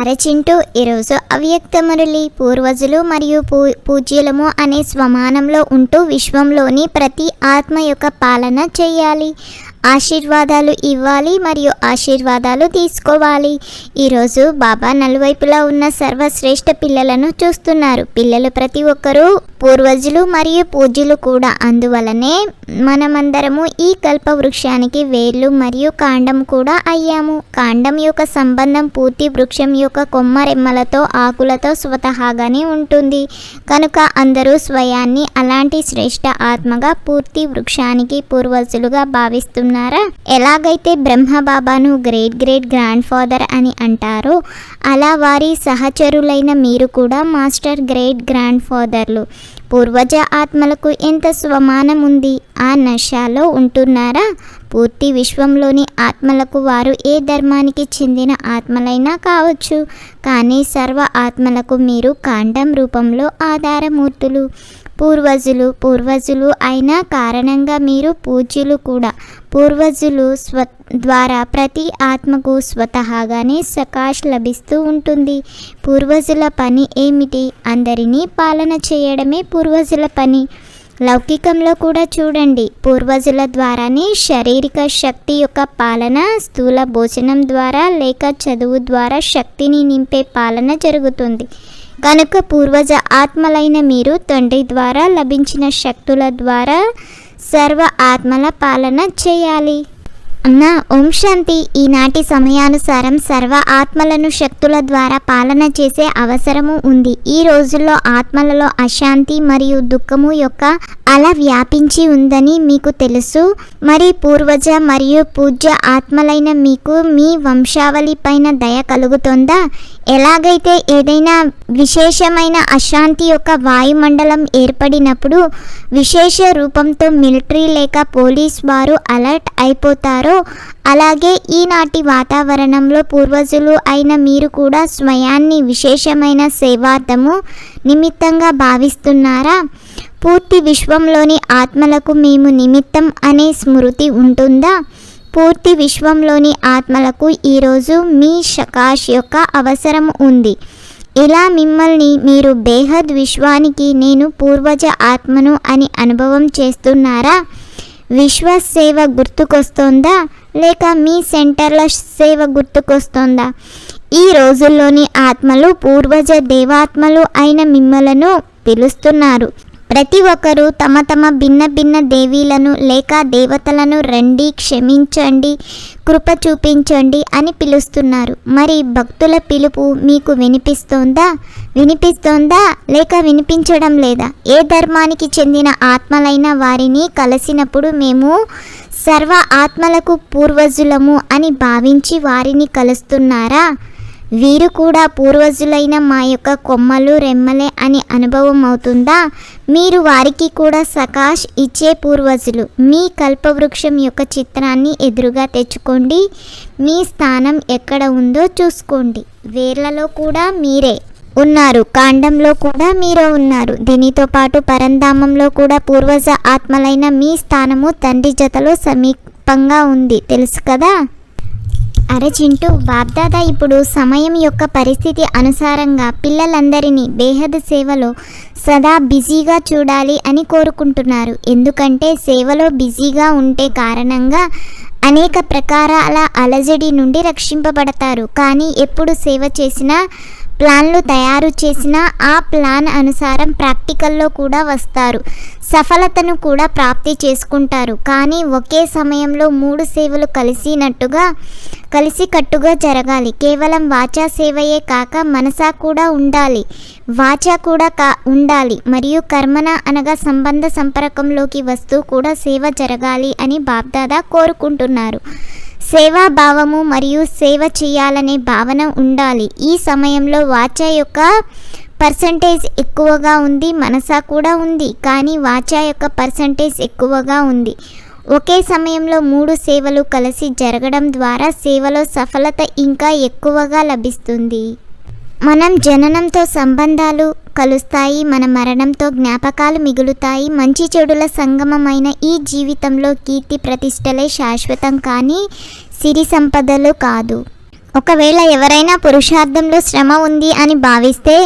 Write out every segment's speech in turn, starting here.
అరచింటూ ఈరోజు అవ్యక్త మురళి పూర్వజులు మరియు పూ పూజ్యులము అనే స్వమానంలో ఉంటూ విశ్వంలోని ప్రతి ఆత్మ యొక్క పాలన చేయాలి. ఆశీర్వాదాలు ఇవ్వాలి మరియు ఆశీర్వాదాలు తీసుకోవాలి. ఈరోజు బాబా నలువైపులా ఉన్న సర్వశ్రేష్ఠ పిల్లలను చూస్తున్నారు. పిల్లలు ప్రతి ఒక్కరూ పూర్వజులు మరియు పూజ్యులు కూడా. అందువలనే మనమందరము ఈ కల్ప వృక్షానికి వేర్లు మరియు కాండం కూడా అయ్యాము. కాండం యొక్క సంబంధం పూర్తి వృక్షం యొక్క కొమ్మ రెమ్మలతో ఆకులతో స్వతహాగానే ఉంటుంది. కనుక అందరూ స్వయాన్ని అలాంటి శ్రేష్ఠ ఆత్మగా పూర్తి వృక్షానికి పూర్వజులుగా భావిస్తున్నారు. ఎలాగైతే బ్రహ్మ బాబాను గ్రేట్ గ్రేట్ గ్రాండ్ ఫాదర్ అని అంటారో అలా వారి సహచరులైన మీరు కూడా మాస్టర్ గ్రేట్ గ్రాండ్ ఫాదర్లు. పూర్వజ ఆత్మలకు ఎంత స్వమానం ఉంది ఆ నశాలో ఉంటున్నారా? పూర్తి విశ్వంలోని ఆత్మలకు వారు ఏ ధర్మానికి చెందిన ఆత్మలైనా కావచ్చు కానీ సర్వ ఆత్మలకు మీరు కాండం రూపంలో ఆధారమూర్తులు. పూర్వజులు పూర్వజులు అయిన కారణంగా మీరు పూజ్యులు కూడా. పూర్వజులు స్వ ద్వారా ప్రతి ఆత్మకు స్వతహాగానే సకాష్ లభిస్తూ ఉంటుంది. పూర్వజుల పని ఏమిటి? అందరినీ పాలన చేయడమే పూర్వజుల పని. లౌకికంలో కూడా చూడండి. పూర్వజుల ద్వారానే శారీరక శక్తి యొక్క పాలన స్థూల భోజనం ద్వారా లేక చదువు ద్వారా శక్తిని నింపే పాలన జరుగుతుంది. కనుక పూర్వజ ఆత్మలైన మీరు తండ్రి ద్వారా లభించిన శక్తుల ద్వారా సర్వ ఆత్మల పాలన చేయాలి. అన్న ఓం శాంతి. ఈనాటి సమయానుసారం సర్వ ఆత్మలను శక్తుల ద్వారా పాలన చేసే అవసరము ఉంది. ఈ రోజుల్లో ఆత్మలలో అశాంతి మరియు దుఃఖము యొక్క అల వ్యాపించి ఉందని మీకు తెలుసు. మరి పూర్వజ మరియు పూజ్య ఆత్మలైన మీకు మీ వంశావళి పైన దయ కలుగుతుందా? ఎలాగైతే ఏదైనా విశేషమైన అశాంతి యొక్క వాయుమండలం ఏర్పడినప్పుడు విశేష రూపంతో మిలిటరీ లేక పోలీస్ వారు అలర్ట్ అయిపోతారో అలాగే ఈనాటి వాతావరణంలో పూర్వజులు అయిన మీరు కూడా స్వయాన్ని విశేషమైన సేవార్థము నిమిత్తంగా భావిస్తున్నారా? పూర్తి విశ్వంలోని ఆత్మలకు మేము నిమిత్తం అనే స్మృతి ఉంటుందా? పూర్తి విశ్వంలోని ఆత్మలకు ఈరోజు మీ షకాష్ యొక్క అవసరం ఉంది. ఇలా మిమ్మల్ని మీరు బేహద్ విశ్వానికి నేను పూర్వజ ఆత్మను అని అనుభవం చేస్తున్నారా? విశ్వ సేవ గుర్తుకొస్తోందా? లేక మీ సెంటర్ల సేవ గుర్తుకొస్తోందా? ఈ రోజుల్లోని ఆత్మలు పూర్వజ దేవాత్మలు అయిన మిమ్మలను పిలుస్తున్నారు. ప్రతి ఒక్కరూ తమ తమ భిన్న భిన్న దేవీలను లేక దేవతలను రండి క్షమించండి కృప చూపించండి అని పిలుస్తున్నారు. మరి భక్తుల పిలుపు మీకు వినిపిస్తోందా? వినిపిస్తోందా? లేక వినిపించడం లేదా? ఏ ధర్మానికి చెందిన ఆత్మలైన వారిని కలిసినప్పుడు మేము సర్వ ఆత్మలకు పూర్వజులము అని భావించి వారిని కలుస్తున్నారా? వీరు కూడా పూర్వజులైన మా యొక్క కొమ్మలు రెమ్మలే అని అనుభవం అవుతుందా? మీరు వారికి కూడా సకాష్ ఇచ్చే పూర్వజులు. మీ కల్పవృక్షం యొక్క చిత్రాన్ని ఎదురుగా తెచ్చుకోండి. మీ స్థానం ఎక్కడ ఉందో చూసుకోండి. వేర్లలో కూడా మీరే ఉన్నారు. కాండంలో కూడా మీరే ఉన్నారు. దీనితో పాటు పరంధామంలో కూడా పూర్వజ ఆత్మలైన మీ స్థానము తండ్రి జతలో సమీపంగా ఉంది. తెలుసు కదా? అరే చింటూ బాబ్దాదా ఇప్పుడు సమయం యొక్క పరిస్థితి అనుసారంగా పిల్లలందరినీ బేహద్ సేవలో సదా బిజీగా చూడాలి అని కోరుకుంటున్నారు. ఎందుకంటే సేవలో బిజీగా ఉంటే కారణంగా అనేక ప్రకారాల అలజడి నుండి రక్షింపబడతారు. కానీ ఎప్పుడు సేవ చేసినా ప్లాన్లు తయారు చేసిన ఆ ప్లాన్ అనుసారం ప్రాక్టికల్లో కూడా వస్తారు. సఫలతను కూడా ప్రాప్తి చేసుకుంటారు. కానీ ఒకే సమయంలో మూడు సేవలు కలిసినట్టుగా కలిసికట్టుగా జరగాలి. కేవలం వాచా సేవయే కాక మనసా కూడా ఉండాలి. వాచా కూడా కా ఉండాలి. మరియు కర్మన అనగా సంబంధ సంపర్కంలోకి వస్తూ కూడా సేవ జరగాలి అని బాబ్దాదా కోరుకుంటున్నారు. సేవా భావము మరియు సేవ చేయాలనే భావన ఉండాలి. ఈ సమయంలో వాచ యొక్క పర్సంటేజ్ ఎక్కువగా ఉంది మనసా కూడా ఉంది. కానీ వాచా యొక్క పర్సంటేజ్ ఎక్కువగా ఉంది. ఒకే సమయంలో మూడు సేవలు కలిసి జరగడం ద్వారా సేవలో సఫలత ఇంకా ఎక్కువగా లభిస్తుంది. మనం జననంతో సంబంధాలు కలుస్తాయి మన మరణంతో జ్ఞాపకాలు మిగులుతాయి. మంచి చెడుల సంగమమైన ఈ జీవితంలో కీర్తి ప్రతిష్టలే శాశ్వతం కానీ సిరి సంపదలు కాదు. ఒకవేళ ఎవరైనా పురుషార్థంలో శ్రమ ఉంది అని భావిస్తే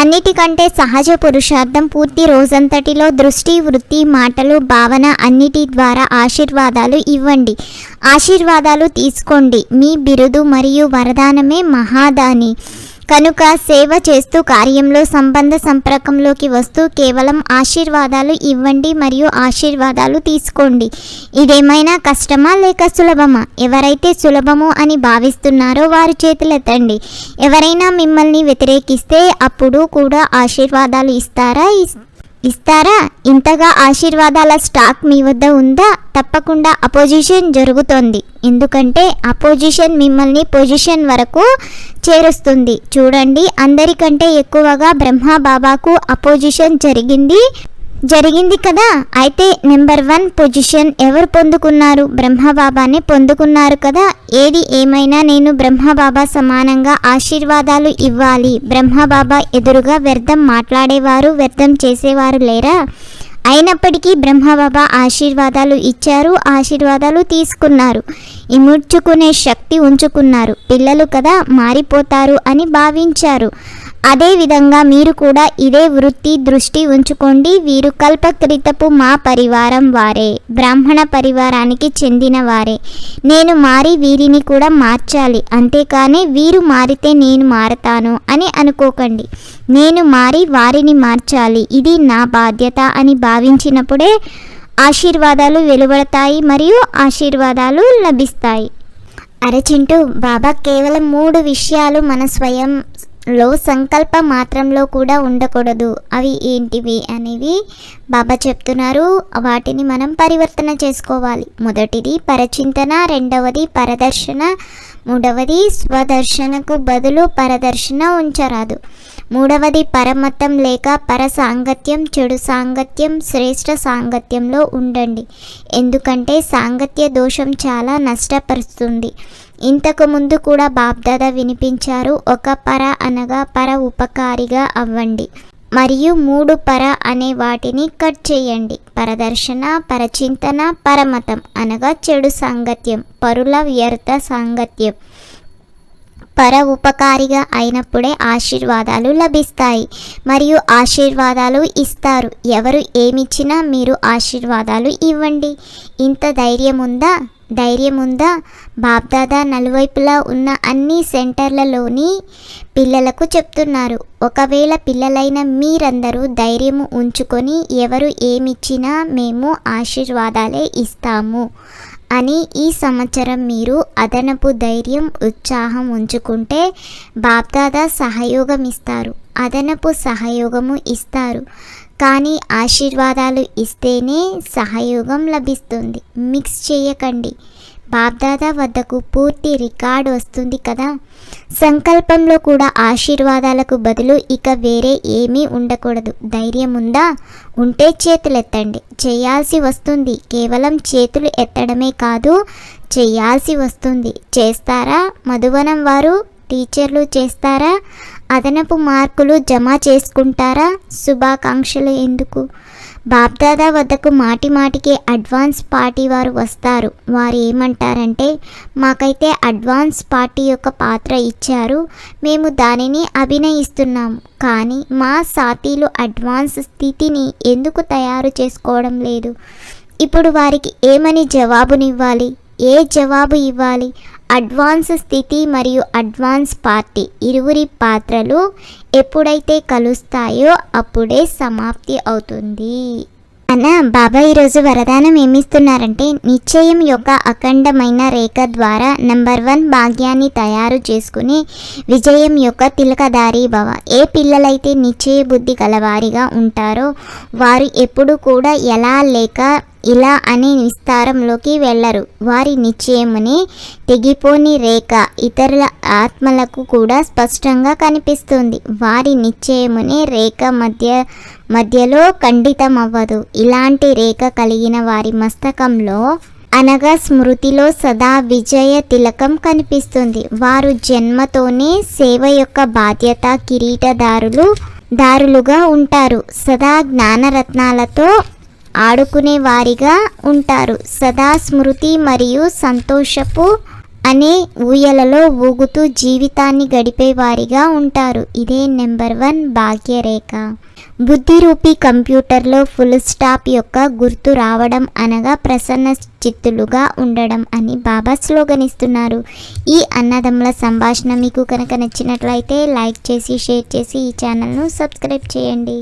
అన్నిటికంటే సహజ పురుషార్థం పూర్తి రోజంతటిలో దృష్టి వృత్తి మాటలు భావన అన్నిటి ద్వారా ఆశీర్వాదాలు ఇవ్వండి. ఆశీర్వాదాలు తీసుకోండి. మీ బిరుదు మరియు వరదానమే మహాదాని. కనుక సేవ చేస్తూ కార్యంలో సంబంధ సంపర్కంలోకి వస్తూ కేవలం ఆశీర్వాదాలు ఇవ్వండి మరియు ఆశీర్వాదాలు తీసుకోండి. ఇదేమైనా కష్టమా లేక సులభమా? ఎవరైతే సులభము అని భావిస్తున్నారో వారు చేతులెత్తండి ఎవరైనా మిమ్మల్ని వ్యతిరేకిస్తే అప్పుడు కూడా ఆశీర్వాదాలు ఇస్తారా? ఇస్తారా? ఇంతగా ఆశీర్వాదాల స్టాక్ మీ వద్ద ఉందా? తప్పకుండా అపోజిషన్ జరుగుతోంది. ఎందుకంటే అపోజిషన్ మిమ్మల్ని పొజిషన్ వరకు చేరుస్తుంది. చూడండి అందరికంటే ఎక్కువగా బ్రహ్మ బాబాకు అపోజిషన్ జరిగింది. జరిగింది కదా? అయితే నెంబర్ వన్ పొజిషన్ ఎవరు పొందుకున్నారు? బ్రహ్మబాబానే పొందుకున్నారు కదా? ఏది ఏమైనా నేను బ్రహ్మబాబా సమానంగా ఆశీర్వాదాలు ఇవ్వాలి. బ్రహ్మబాబా ఎదురుగా వ్యర్థం మాట్లాడేవారు వ్యర్థం చేసేవారు లేరా? అయినప్పటికీ బ్రహ్మబాబా ఆశీర్వాదాలు ఇచ్చారు ఆశీర్వాదాలు తీసుకున్నారు. ఇముడ్చుకునే శక్తి ఉంచుకున్నారు. పిల్లలు కదా మారిపోతారు అని భావించారు. అదేవిధంగా మీరు కూడా ఇదే వృత్తి దృష్టి ఉంచుకోండి. వీరు కల్పక్రితపు మా పరివారం వారే. బ్రాహ్మణ పరివారానికి చెందిన వారే. నేను మారి వీరిని కూడా మార్చాలి. అంతేకాని వీరు మారితే నేను మారతాను అని అనుకోకండి. నేను మారి వారిని మార్చాలి. ఇది నా బాధ్యత అని భావించినప్పుడే ఆశీర్వాదాలు వెలువడతాయి మరియు ఆశీర్వాదాలు లభిస్తాయి. అరచింటూ బాబా కేవలం మూడు విషయాలు మన స్వయం లో సంకల్ప మాత్రంలో కూడా ఉండకూడదు. అవి ఏంటివి అనేవి బాబా చెప్తున్నారు. వాటిని మనం పరివర్తన చేసుకోవాలి. మొదటిది పరచింతన రెండవది పరదర్శన మూడవది స్వదర్శనకు బదులు పరదర్శన ఉంచరాదు. మూడవది పరమతం లేక పర సాంగత్యం చెడు సాంగత్యం శ్రేష్ఠ సాంగత్యంలో ఉండండి. ఎందుకంటే సాంగత్య దోషం చాలా నష్టపరుస్తుంది. ఇంతకు ముందు కూడా బాబ్దాదా వినిపించారు ఒక పర అనగా పర ఉపకారిగా అవ్వండి. మరియు మూడు పర అనే వాటిని కట్ చేయండి. పరదర్శన పరచింతన పరమతం అనగా చెడు సాంగత్యం పరుల వ్యర్థ సాంగత్యం. పర ఉపకారిగా అయినప్పుడే ఆశీర్వాదాలు లభిస్తాయి. మరియు ఆశీర్వాదాలు ఇస్తారు. ఎవరు ఏమిచ్చినా మీరు ఆశీర్వాదాలు ఇవ్వండి. ఇంత ధైర్యం ఉందా ధైర్యం ఉందా బాబ్దాదా నలువైపులా ఉన్న అన్ని సెంటర్లలోని పిల్లలకు చెప్తున్నారు. ఒకవేళ పిల్లలైన మీరందరూ ధైర్యము ఉంచుకొని ఎవరు ఏమిచ్చినా మేము ఆశీర్వాదాలే ఇస్తాము. అని ఈ సంవత్సరం మీరు అదనపు ధైర్యం ఉత్సాహం ఉంచుకుంటే బాప్దాదా సహయోగం ఇస్తారు అదనపు సహయోగము ఇస్తారు. కానీ ఆశీర్వాదాలు ఇస్తేనే సహయోగం లభిస్తుంది. మిక్స్ చేయకండి. బాప్దాదా వద్దకు పూర్తి రికార్డు వస్తుంది కదా. సంకల్పంలో కూడా ఆశీర్వాదాలకు బదులు ఇక వేరే ఏమీ ఉండకూడదు. ధైర్యం ఉందా? ఉంటే చేతులు ఎత్తండి చేయాల్సి వస్తుంది. కేవలం చేతులు ఎత్తడమే కాదు చేయాల్సి వస్తుంది. చేస్తారా? మధువనం వారు? టీచర్లు చేస్తారా? అదనపు మార్కులు జమ చేసుకుంటారా? శుభాకాంక్షలు ఎందుకు? బాప్దాదా వద్దకు మాటి మాటికి అడ్వాన్స్ పార్టీ వారు వస్తారు. వారు ఏమంటారంటే మాకైతే అడ్వాన్స్ పార్టీ యొక్క పాత్ర ఇచ్చారు. మేము దానిని అభినయిస్తున్నాము కానీ మా సాతీలు అడ్వాన్స్ స్థితిని ఎందుకు తయారు చేసుకోవడం లేదు? ఇప్పుడు వారికి ఏమని జవాబునివ్వాలి? ఏ జవాబు ఇవ్వాలి? అడ్వాన్స్ స్థితి మరియు అడ్వాన్స్ పార్టీ ఇరువురి పాత్రలు ఎప్పుడైతే కలుస్తాయో అప్పుడే సమాప్తి అవుతుంది. అన్న బాబా ఈరోజు వరదానం ఏమిస్తున్నారంటే నిశ్చయం యొక్క అఖండమైన రేఖ ద్వారా నంబర్ వన్ భాగ్యాన్ని తయారు చేసుకుని విజయం యొక్క తిలకదారి భవ. ఏ పిల్లలైతే నిశ్చయ బుద్ధి గలవారిగా ఉంటారో వారు ఎప్పుడు కూడా ఎలా లేక ఇలా అని విస్తారంలోకి వెళ్ళరు. వారి నిశ్చయముని తెగిపోని రేఖ ఇతరుల ఆత్మలకు కూడా స్పష్టంగా కనిపిస్తుంది. వారి నిశ్చయముని రేఖ మధ్య మధ్యలో ఖండితం అవ్వదు ఇలాంటి రేఖ కలిగిన వారి మస్తకంలో అనగా స్మృతిలో సదా విజయ తిలకం కనిపిస్తుంది. వారు జన్మతోనే సేవ యొక్క బాధ్యత కిరీటదారులు దారులుగా ఉంటారు. సదా జ్ఞానరత్నాలతో ఆడుకునే వారిగా ఉంటారు. సదా స్మృతి మరియు సంతోషపు అనే ఊయలలో ఊగుతూ జీవితాన్ని గడిపేవారిగా ఉంటారు. ఇదే నెంబర్ వన్ భాగ్యరేఖ. బుద్ధిరూపి కంప్యూటర్లో ఫుల్ స్టాప్ యొక్క గుర్తు రావడం అనగా ప్రసన్న చిత్తులుగా ఉండడం అని బాబా స్లోగన్ ఇస్తున్నారు ఈ అన్నదమ్ముల సంభాషణ మీకు కనుక నచ్చినట్లయితే లైక్ చేసి షేర్ చేసి ఈ ఛానల్ను సబ్స్క్రైబ్ చేయండి.